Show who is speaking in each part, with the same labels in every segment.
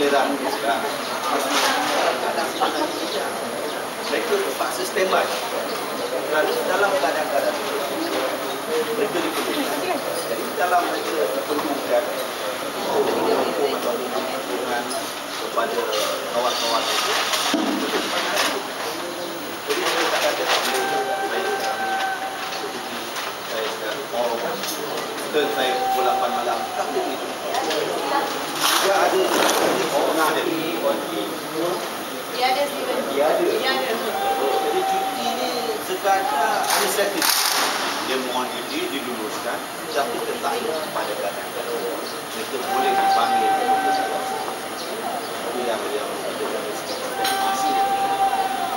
Speaker 1: kadang-kadang sebenarnya mereka terpaksa standby. Kerana dalam keadaan-keadaan mereka diperlukan jadi dalam mereka diperlukan dukungan kepada kawan-kawan. Itu jadi saya tak sekarang orang ke saya pukul 8 malam. Tak boleh. Dia ada administratif dia mohon cuti diluluskan tapi tetap pada kadang-kadang mereka boleh dipanggil ini yang masa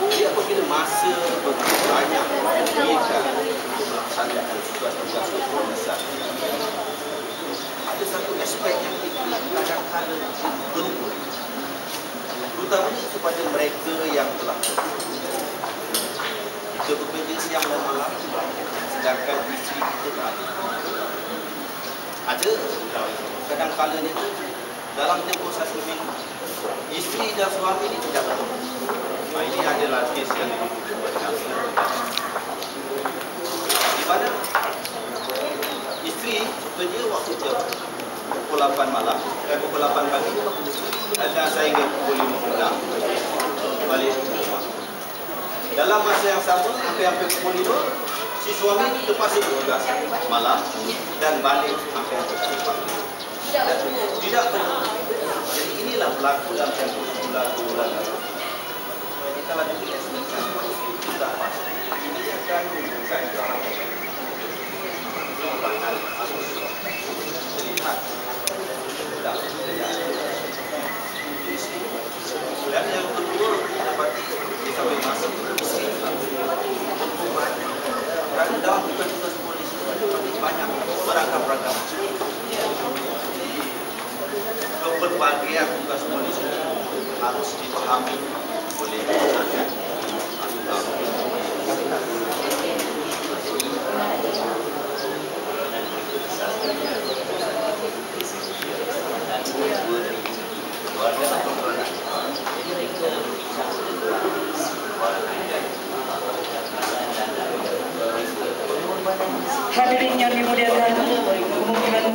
Speaker 1: jadi apabila masa begitu banyak diberikan untuk melaksanakan tugas-tugas kepolisian ada satu aspek yang kita kadang-kadang berlupa terutamanya kepada mereka yang telah. Kita bekerja siang dan malam sedangkan isteri kita tak ada. Ada kadang-kalanya tu dalam tempoh satu minggu isteri dan suami ini tidak bertemu. Ini adalah kes yang. Di mana isteri bekerja waktu jam pukul 8 malam dan pukul 8 pagi dan saya ingat pukul 5 petang balik. Dalam masa yang sama, hampir-hampir pukul 5, si suami terpaksa bertugas malam dan balik hampir-hampir pukul pagi.
Speaker 2: Tidak bertemu.
Speaker 1: Tidak bertemu. Jadi inilah berlaku dalam tempoh sebulan, dua bulan lalu. Jadi kalau di estimasi tidak pasti, ini akan bukan Perubahan arus terlihat sedang terjadi. Dan yang kedua, kita dapati di sampai masa polisi hukuman kerana dalam tugas-tugas polisi ada banyak beragam-ragam keberbahagiaan tugas polisi harus dipahami oleh
Speaker 3: Hadirin yang dimuliakan, kemungkinan